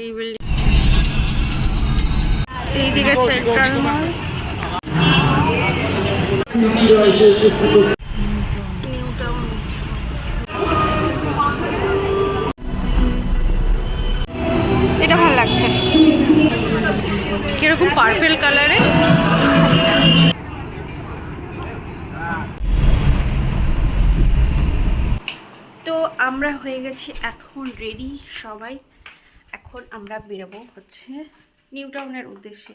এই বিল্ডিং এইদিকে সেন্ট্রাল মল এটা ভালো লাগছে। কীরকম পার্পেল কালারে তো আমরা হয়ে গেছি এখন রেডি সবাই। এখন আমরা বেরোবো হচ্ছে নিউ টাউনের উদ্দেশ্যে।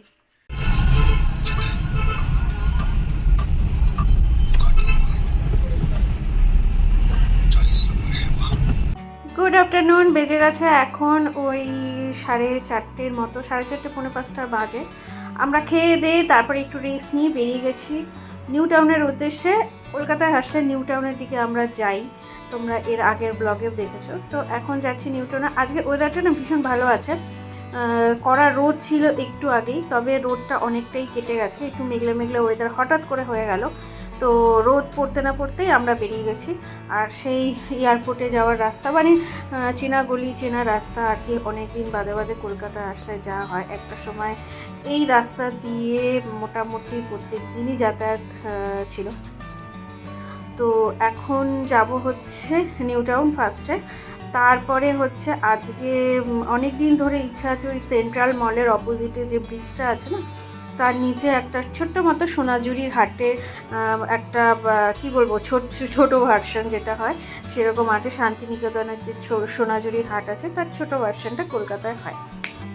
গুড আফটারনুন বেজে গেছে এখন ওই সাড়ে চারটের মতো, সাড়ে চারটে পৌনে পাঁচটা বাজে। আমরা খেয়ে দিয়ে তারপরে একটু রেস্ট নিয়ে বেরিয়ে গেছি। নিউ টাউনের উদ্দেশ্যে কলকাতায় আসলে নিউ টাউনের দিকে আমরা যাই। তোমরা এর আগের ব্লগেও দেখেছ। তো এখন যাচ্ছি নিউ টাউনে আজকে ওয়েদারটা না ভীষণ ভালো আছে। কড়া রোদ ছিল একটু আগেই, তবে রোদটা অনেকটাই কেটে গেছে। একটু মেঘলে মেঘলে ওয়েদার হঠাৎ করে হয়ে গেল। তো রোদ পড়তে না পড়তেই আমরা বেরিয়ে গেছি। আর সেই এয়ারপোর্টে যাওয়ার রাস্তা মানে চেনা গলি চেনা রাস্তা আর কি অনেক দিন বাদে বাদে কলকাতায় আসলে যা হয়। একটা সময় এই রাস্তা দিয়ে মোটামুটি প্রত্যেক দিনই যাতায়াত ছিল। তো এখন যাব হচ্ছে নিউ টাউন ফার্স্টে। তারপরে হচ্ছে আজকে অনেক দিন ধরে ইচ্ছা আছে ওই সেন্ট্রাল মলের অপোজিটে যে ব্রিজটা আছে না তার নিচে একটা ছোট্ট মতো সোনাঝুরির আহ, একটা কি বলব ছোট ছোট ভার্সন যেটা হয় সেরকম আছে শান্তিনিকেতনের যে সোনাঝুরির হাট আছে তার ছোট ভার্সনটা কলকাতায় হয়।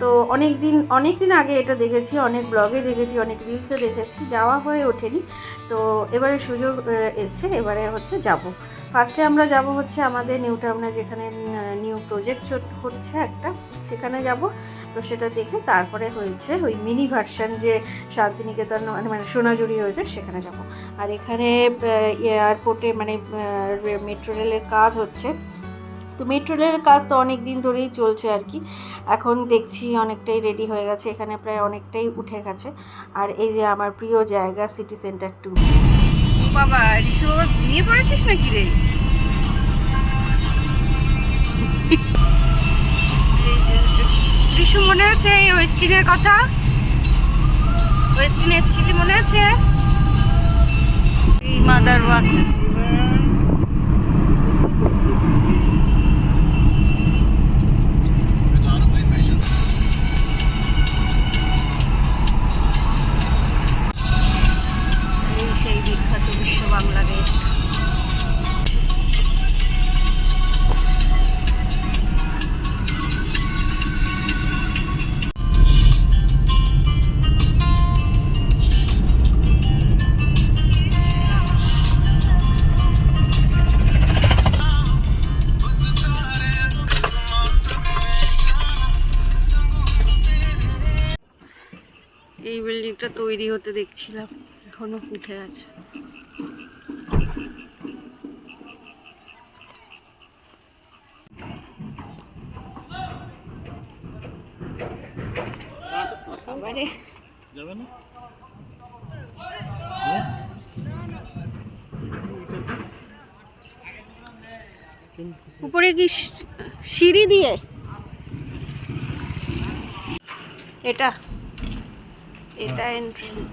তো অনেক দিন অনেক দিন আগে এটা দেখেছি অনেক ব্লগে দেখেছি অনেক রিলসে দেখেছি যাওয়া হয়ে ওঠেনি। তো এবারে সুযোগ এসছে এবারে হচ্ছে যাব। ফার্স্টে আমরা যাব হচ্ছে আমাদের নিউ টাউনে যেখানে নিউ প্রজেক্ট হচ্ছে একটা, সেখানে যাব। তো সেটা দেখে তারপরে হয়েছে ওই মিনি ভার্সন যে শান্তিনিকেতন মানে মানে সোনাঝুরি হয়েছে, সেখানে যাব। আর এখানে এয়ারপোর্টে মানে মেট্রো রেলের কাজ হচ্ছে। তো মেট্রো রেলের কাজ তো অনেক দিন ধরেই চলছে আর কি। এখন দেখছি অনেকটাই রেডি হয়ে গেছে, এখানে প্রায় অনেকটাই উঠে গেছে। আর এই যে আমার প্রিয় জায়গা সিটি সেন্টার টু বাবা ঋষু ঘুমিয়ে পড়েছিস নাকি রে? ঋষু মনে আছে এই ওয়েস্টিনের কথা? ওয়েস্টিন এসেছিলি মনে আছে? এই মাদার ওয়াক্স। এই তৈরি হতে দেখছিলাম। এখনও উঠে আছে। উপরে কি সিঁড়ি দিয়ে? এটা। এটা এন্ট্রান্স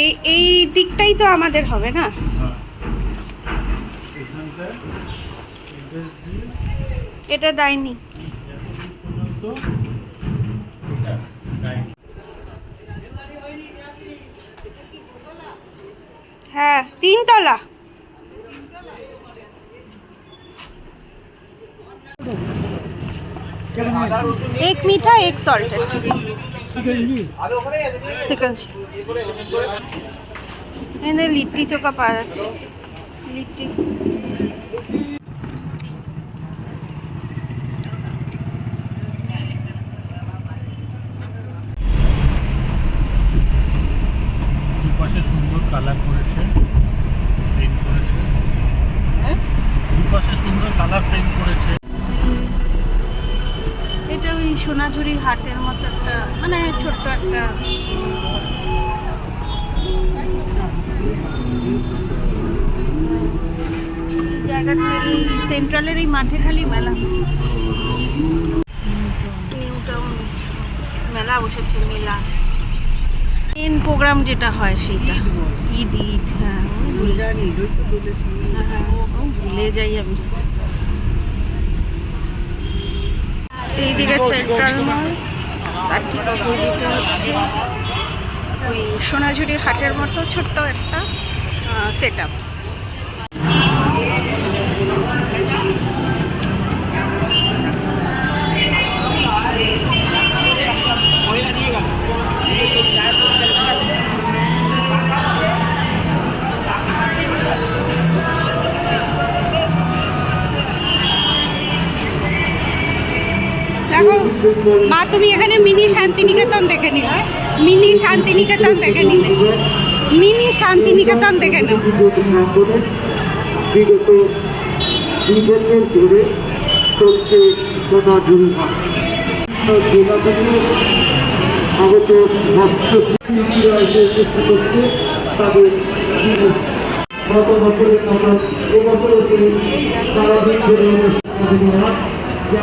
এই এই দিকটাই তো আমাদের হবে না? এটা ডাইনি। হ্যাঁ তিনতলা। एक मीठा एक सॉल्टेड চিকেন এখানে লিট্টি চোখা পাওয়া যাচ্ছে লিট্টি ওই সোনাঝুরি হাটের মতো একটা মানে ছোট্ট একটা জায়গাটা এই সেন্ট্রালের এই মাঠে খালি মেলা। নিউ টাউন মেলা বসেছে মেলা। মেন প্রোগ্রাম যেটা হয় সেইটা। ঈদ ঈদ হ্যাঁ। হ্যাঁ, ভুলে যাই আমি। এইদিকে সেন্ট্রাল মল তার ঠিক অপোজিটে হচ্ছে। ওই সোনাঝুরির হাটের মতো ছোট্ট একটা সেট আপ মা, তুমি এখানে মিনি শান্তিনিকেতন দেখে নিলে। মিনি শান্তিনিকেতন দেখে নিলে। মিনি শান্তিনিকেতন দেখে নাও। ধরে যা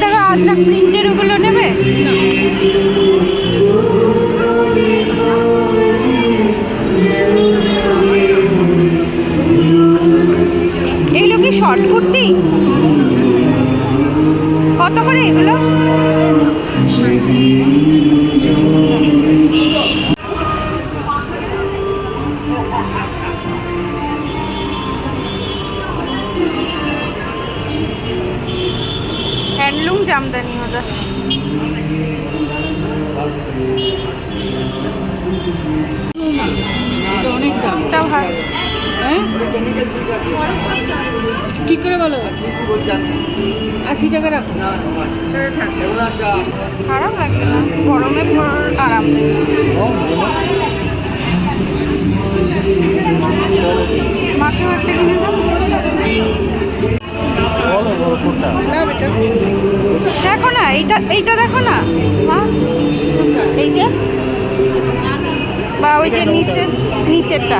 দেখো আজরা প্রিন্টের ওগুলো নেবে? হ্যান্ডলুম জামদানি ওটা এটা অনেক দাম। হ্যাঁ? ঠিক করে বলো? আশি টাকা রাখো খারাপ লাগছে না। গরমে পর আরাম দেয় এইটা দেখো না? মা? এই যে? বা ওই যে নিচে নিচেরটা।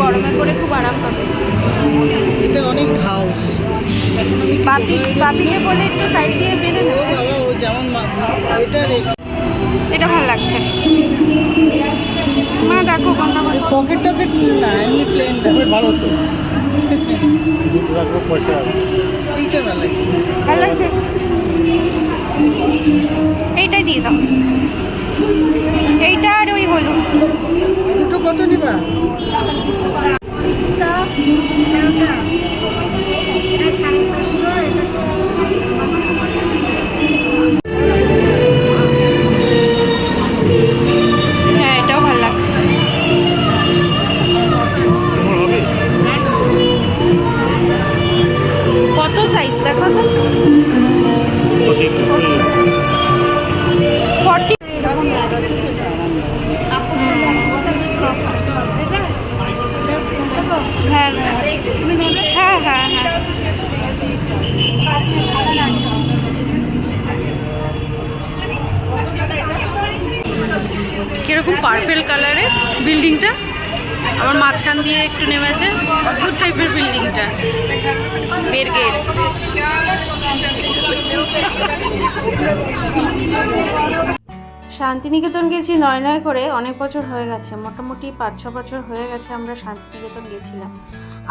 গরমে পরে খুব আরাম পাবে। এটা অনেক হাউস বাপি। বাপিকে বলে একটু সাইড দিয়ে বেরো ও না যেমন এটা এটা ভালো লাগছে। মা দেখো কোনটা পকেট টকেট না এমনি প্লেন ভালো তো এইটা ভালো লাগে ভালো লাগছে? এইটাই দিয়ে দাও। এইটা আর ওই হলুদ দুটো কত নিবা? হ্যাঁ সাইজ দেখো তো ফর্টি হ্যাঁ হ্যাঁ হ্যাঁ হ্যাঁ কীরকম পার্পেল কালারের বিল্ডিংটা আমার মাঝখান দিয়ে একটু নেমেছে। অদ্ভুত টাইপের বিল্ডিংটা শান্তিনিকেতন গেছি নয় নয় করে, অনেক বছর হয়ে গেছে। মোটামুটি পাঁচ, ছ বছর হয়ে গেছে আমরা শান্তিনিকেতন গেছিলাম।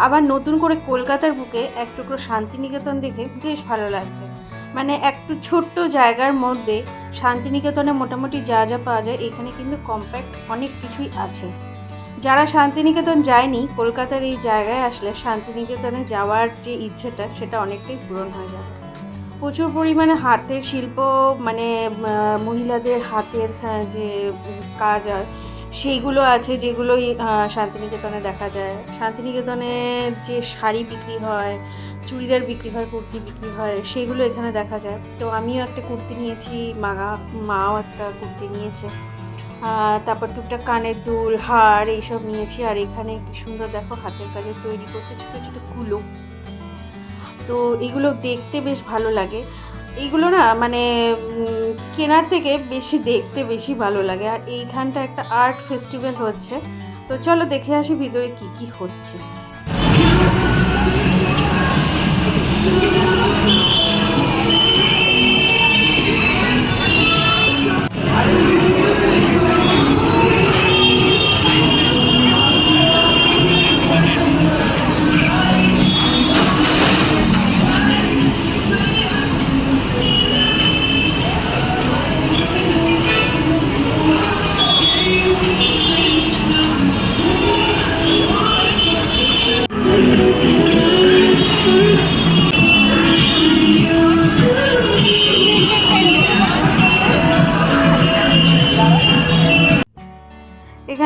আবার নতুন করে কলকাতার বুকে এক টুকরো শান্তিনিকেতন দেখে বেশ ভালো লাগছে। মানে একটু ছোট্ট জায়গার মধ্যে শান্তিনিকেতনে মোটামুটি যা যা পাওয়া যায়, এখানে কিন্তু কম্প্যাক্ট অনেক কিছুই আছে। যারা শান্তিনিকেতন যায়নি কলকাতার এই জায়গায় আসলে শান্তিনিকেতনে যাওয়ার যে ইচ্ছেটা সেটা অনেকটাই পূরণ হয়ে যাবে। প্রচুর পরিমাণে হাতের শিল্প মানে মহিলাদের হাতের হ্যাঁ, যে কাজ আর সেইগুলো আছে যেগুলো শান্তিনিকেতনে দেখা যায়। শান্তিনিকেতনে যে শাড়ি বিক্রি হয় চুড়িদার বিক্রি হয় কুর্তি বিক্রি হয় সেগুলো এখানে দেখা যায়। তো আমিও একটা কুর্তি নিয়েছি মা মাও একটা কুর্তি নিয়েছে। তারপর টুকটাক কানের দুল, হার এইসব নিয়েছি। আর এখানে কি সুন্দর দেখো, হাতের কাজে তৈরি করছে ছোটো ছোটো কুলো। তো এগুলো দেখতে বেশ ভালো লাগে। এইগুলো না মানে কেনার থেকে বেশি দেখতে বেশি ভালো লাগে। আর এইখানটা একটা আর্ট ফেস্টিভ্যাল হচ্ছে। তো চলো দেখে আসি ভিতরে কি কি হচ্ছে।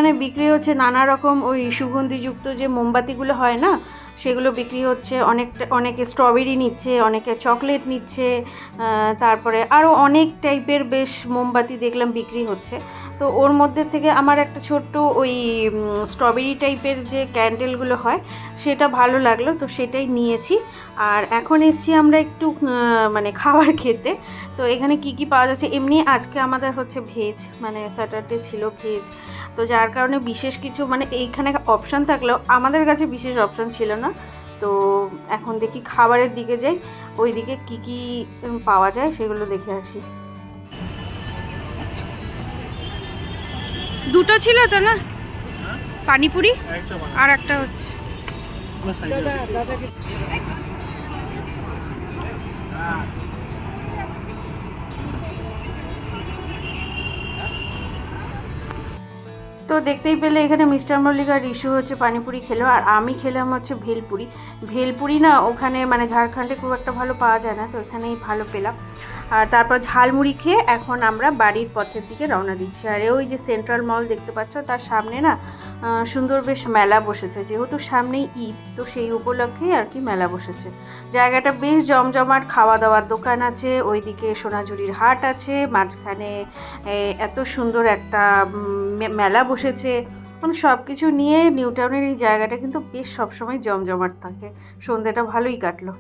এখানে বিক্রি হচ্ছে নানা রকম ওই সুগন্ধিযুক্ত যে মোমবাতিগুলো হয় না, সেগুলো বিক্রি হচ্ছে। অনেকটা অনেকে স্ট্রবেরি নিচ্ছে, অনেকে চকলেট নিচ্ছে তারপরে আরও অনেক টাইপের বেশ মোমবাতি দেখলাম বিক্রি হচ্ছে। তো ওর মধ্যে থেকে আমার একটা ছোট্ট ওই স্ট্রবেরি টাইপের যে ক্যান্ডেলগুলো হয়, সেটা ভালো লাগল, তো সেটাই নিয়েছি। আর এখন এসছি আমরা একটু মানে খাবার খেতে। তো এখানে কি কি পাওয়া যাচ্ছে? এমনি আজকে আমাদের হচ্ছে ভেজ মানে স্যাটারডে ছিল ভেজ তো যার কারণে বিশেষ কিছু মানে এইখানে অপশান থাকলেও আমাদের কাছে বিশেষ অপশান ছিল না। তো এখন দেখি খাবারের দিকে যাই ওই দিকে কী কী পাওয়া যায় সেগুলো দেখে আসি। দুটো ছিল তো না? পানিপুরি আর একটা হচ্ছে। তো দেখতেই পেলে এখানে মিস্টার মল্লিকার রিশু হচ্ছে পানিপুরি খেলো আর আমি খেলাম হচ্ছে ভেলপুরি। ভেলপুরি না ওখানে মানে ঝাড়খণ্ডে খুব একটা ভালো পাওয়া যায় না তো এখানেই ভালো পেলাম। আর তারপর ঝালমুড়ি খেয়ে এখন আমরা বাড়ির পথের দিকে রওনা দিচ্ছি। আর ওই যে সেন্ট্রাল মল দেখতে পাচ্ছ, তার সামনে না সুন্দর বেশ মেলা বসেছে। যেহেতু সামনেই ঈদ, তো সেই উপলক্ষেই আর কি মেলা বসেছে। জায়গাটা বেশ জমজমাট খাওয়া দাওয়ার দোকান আছে, ওইদিকে সোনাঝুরির হাট আছে, মাঝখানে এত সুন্দর একটা মেলা বসেছে। মানে সব কিছু নিয়ে নিউ টাউনের এই জায়গাটা কিন্তু বেশ সবসময় জমজমাট থাকে। সন্ধ্যেটা ভালোই কাটলো।